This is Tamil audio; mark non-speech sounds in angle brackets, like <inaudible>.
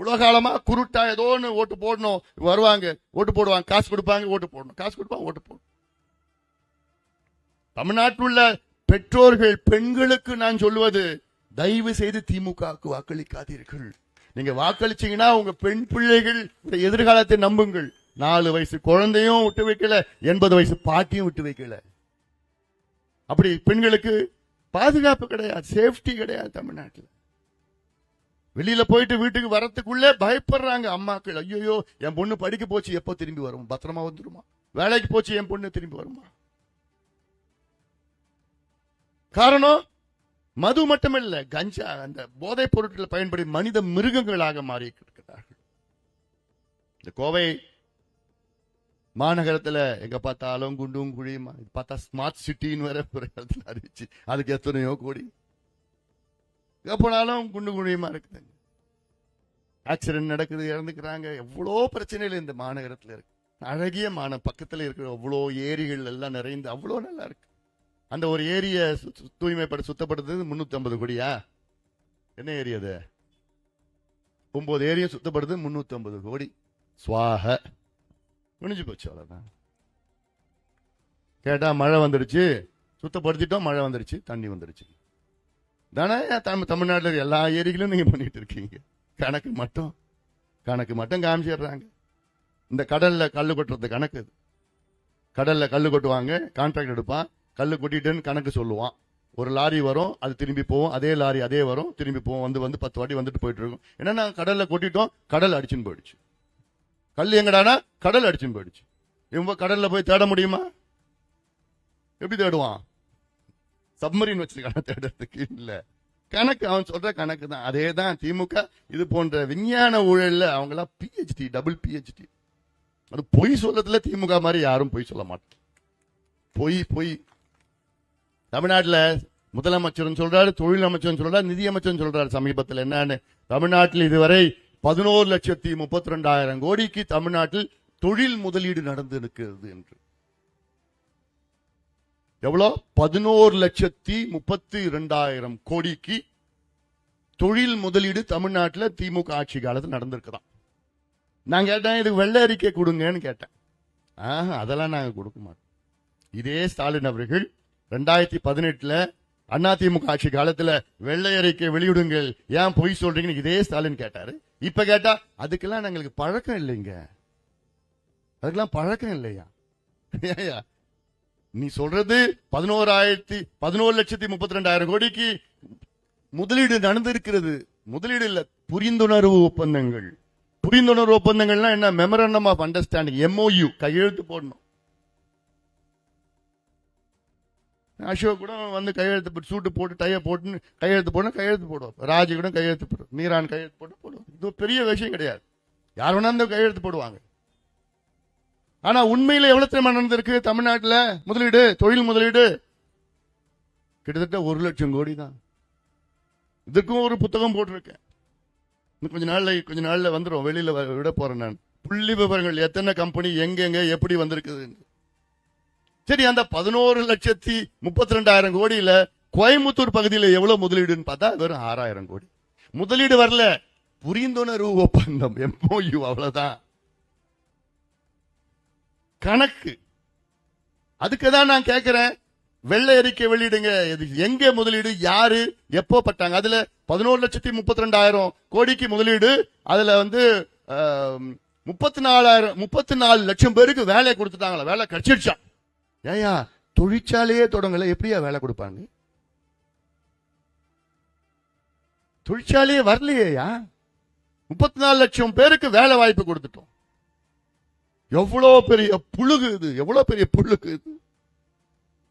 உலகாலமா குருட்டா ஏதோ ஒன்று ஓட்டு போடணும். வருவாங்க ஓட்டு போடுவாங்க. காசு கொடுப்பாங்க ஓட்டு போடணும். காசு கொடுப்பாங்க ஓட்டு போடணும். தமிழ்நாட்டில் உள்ள பெற்றோர்கள் பெண்களுக்கு நான் சொல்லுவது தயவு செய்து திமுகவுக்கு வாக்களிக்காதீர்கள். நீங்க வாக்களிச்சீங்கன்னா உங்க பெண் பிள்ளைகள் எதிர்காலத்தை நம்புங்கள். நாலு வயசு குழந்தையும் விட்டு வைக்கல எண்பது வயசு பாட்டியும் விட்டு வைக்கல. அப்படி பெண்களுக்கு பாதுகாப்பு கிடையாது சேஃப்டி கிடையாது தமிழ்நாட்டில். வெளியில போயிட்டு வீட்டுக்கு வரத்துக்குள்ளே பயப்படுறாங்க அம்மாக்கள். ஐயோ என் பொண்ணு படிக்க போச்சு எப்போ திரும்பி வரும்? பத்திரமா வந்துருமா? வேலைக்கு போச்சு என் பொண்ணு திரும்பி வருமா? காரணம் மது மட்டுமல்ல கஞ்சா அந்த போதைப் பொருட்களை பயன்படி மனித மிருகங்களாக மாறி இருக்கிறார்கள் இந்த கோவை மாநகரத்துல எங்க பார்த்தாலும் குண்டும் குழியுமா? இது பார்த்தா ஸ்மார்ட் சிட்டின்னு வேற ஒரு இடத்துல அறிவிச்சு. அதுக்கு எத்தனையோ கோடி போனாலும் குண்டு குழியுமா இருக்குதுங்க. ஆக்சிடென்ட் நடக்குது இறந்துக்கிறாங்க. எவ்வளோ பிரச்சனைகள் இந்த மாநகரத்தில் இருக்கு. அழகிய மான பக்கத்தில் இருக்கிற அவ்வளோ ஏரிகள் எல்லாம் நிறைந்து அவ்வளோ நல்லா இருக்கு. அந்த ஒரு ஏரியை தூய்மைப்பட சுத்தப்படுத்துறது முன்னூத்தி ஐம்பது கோடியா? என்ன ஏரி அது? ஒம்பது ஏரியை சுத்தப்படுது முந்நூற்றம்பது ஐம்பது கோடி. சுவாக. முடிஞ்சு போச்சு அவ்வளோதான் கேட்டால் மழை வந்துடுச்சு. சுத்தப்படுத்திட்டோம் மழை வந்துடுச்சு தண்ணி வந்துடுச்சு. தானே தமிழ் தமிழ்நாட்டில் எல்லா ஏரிகளும் நீங்கள் பண்ணிட்டு இருக்கீங்க. கணக்கு மட்டும். கணக்கு மட்டும் காமிச்சிடுறாங்க. இந்த கடலில் கல் கொட்டுறது கணக்கு இது கடலில் கல் கொட்டுவாங்க கான்ட்ராக்ட் எடுப்பான் கல் கொட்டிட்டுன்னு கணக்கு சொல்லுவான். ஒரு லாரி வரும் அது திரும்பி போவோம் அதே லாரி அதே வரும் திரும்பி போவோம் வந்து வந்து பத்து வாட்டி வந்துட்டு போயிட்டு இருக்கும். என்னன்னா கடலில் கொட்டிட்டோம் கடல் அடிச்சுன்னு போயிடுச்சு. கல் எங்கடானா கடல் அடிச்சுன்னு போயிடுச்சு. இவங்க கடலில் போய் தேட முடியுமா? எப்படி தேடுவான்? சப்மரின் வச்சிருக்கான தேடுறதுக்கு. இல்ல. கணக்கு அவன் சொல்ற கணக்கு தான். அதே தான் திமுக இது போன்ற விஞ்ஞான ஊழல்ல அவங்களாம் பிஹெச்டி டபுள் பிஹெச்டி அது பொய் சொல்றதுல திமுக மாதிரி யாரும் பொய் சொல்ல மாட்டாங்க. பொய் பொய். தமிழ்நாட்டில் முதலமைச்சர்னு சொல்றாரு தொழில் அமைச்சர்னு சொல்றாரு நிதியமைச்சர்னு சொல்றாரு சமீபத்தில். என்னன்னு? தமிழ்நாட்டில் இதுவரை பதினோரு லட்சத்தி முப்பத்தி ரெண்டாயிரம் கோடிக்கு தமிழ்நாட்டில் தொழில் முதலீடு நடந்து இருக்கிறது என்று. எவ்வளோ? பதினோரு லட்சத்தி முப்பத்தி இரண்டாயிரம் கோடிக்கு தொழில் முதலீடு தமிழ்நாட்டில் திமுக ஆட்சி காலத்தில் நடந்திருக்குதான். நான் கேட்டேன் இதுக்கு வெள்ளை அறிக்கை கொடுங்கன்னு கேட்டேன். ஆஹா அதெல்லாம் நாங்கள் கொடுக்க மாட்டோம். இதே ஸ்டாலின் அவர்கள் ரெண்டாயிரத்தி பதினெட்டுல அதிமுக ஆட்சி காலத்தில் வெள்ளை அறிக்கை வெளியிடுங்கள் ஏன் பொய் சொல்றீங்கன்னு இதே ஸ்டாலின் கேட்டாரு. இப்ப கேட்டா அதுக்கெல்லாம் எங்களுக்கு பழக்கம் இல்லைங்க. அதுக்கெல்லாம் பழக்கம் இல்லையா? <laughs> ஏய்யா, நீ சொல்றது பதினோராயிரத்தி பதினோரு லட்சத்தி முப்பத்தி ரெண்டாயிரம் கோடிக்கு முதலீடு நடந்திருக்கிறது. முதலீடு இல்ல புரிந்துணர்வு ஒப்பந்தங்கள். புரிந்துணர்வு ஒப்பந்தங்கள்னா என்ன? மெமரண்டம் ஆஃப் அண்டர்ஸ்டாண்டிங் எம்ஓயு கையெழுத்து போடணும். அசோக் கூட வந்து கையெழுத்து போட்டு சூட்டு போட்டு டைய போட்டு கையெழுத்து போடணும் கையெழுத்து போடுவோம் ராஜு கூட கையெழுத்து போடுவோம் மீரான் கையெழுத்து போட்டு போடுவோம் இது பெரிய விஷயம் கிடையாது. யார் வேணா இந்த கையெழுத்து போடுவாங்க. ஆனா உண்மையில எவ்வளவு தெரியுமா நடந்திருக்கு? தமிழ்நாட்டில் முதலீடு தொழில் முதலீடு. கிட்டத்தட்ட ஒரு லட்சம் கோடி தான். இதுக்கும் ஒரு புத்தகம் போட்டிருக்கேன். இன்னும் கொஞ்ச நாள்ல கொஞ்ச நாள்ல வந்துடும் வெளியில விட போறேன் நான். புள்ளி விவரங்கள் எத்தனை கம்பெனி எங்கெங்க எப்படி வந்திருக்குது சரி அந்த பதினோரு லட்சத்தி முப்பத்தி ரெண்டாயிரம் கோடியில கோயம்புத்தூர் பகுதியில் எவ்வளவு முதலீடுன்னு பார்த்தா வெறும் ஆறாயிரம் கோடி. முதலீடு வரல. புரிந்துணர்வு ஒப்பந்தம் எம்ஓயு அவ்வளவுதான். கணக்கு. அதுக்கு தான் நான் கேட்கிறேன் வெள்ளை அறிக்கை வெளியிடுங்க. இது எங்க முதலீடு? யாரு? எப்போ பட்டாங்க? அதுல பதினோரு லட்சத்தி முப்பத்தி ரெண்டாயிரம் கோடிக்கு முதலீடு. அதுல வந்து முப்பத்தி நாலாயிரம் முப்பத்தி நாலு லட்சம் பேருக்கு வேலையை கொடுத்துட்டாங்களா? வேலை கிடைச்சிடுச்சா ஏயா தொழிற்சாலையே தொடங்கல. எப்படியா வேலை கொடுப்பாங்க? தொழிற்சாலையே வரலையா முப்பத்தி நாலு லட்சம் பேருக்கு வேலை வாய்ப்பு கொடுத்துட்டோம். எவ்வளவு பெரிய புழுகு இது? எவ்வளவு பெரிய புழுகு இது?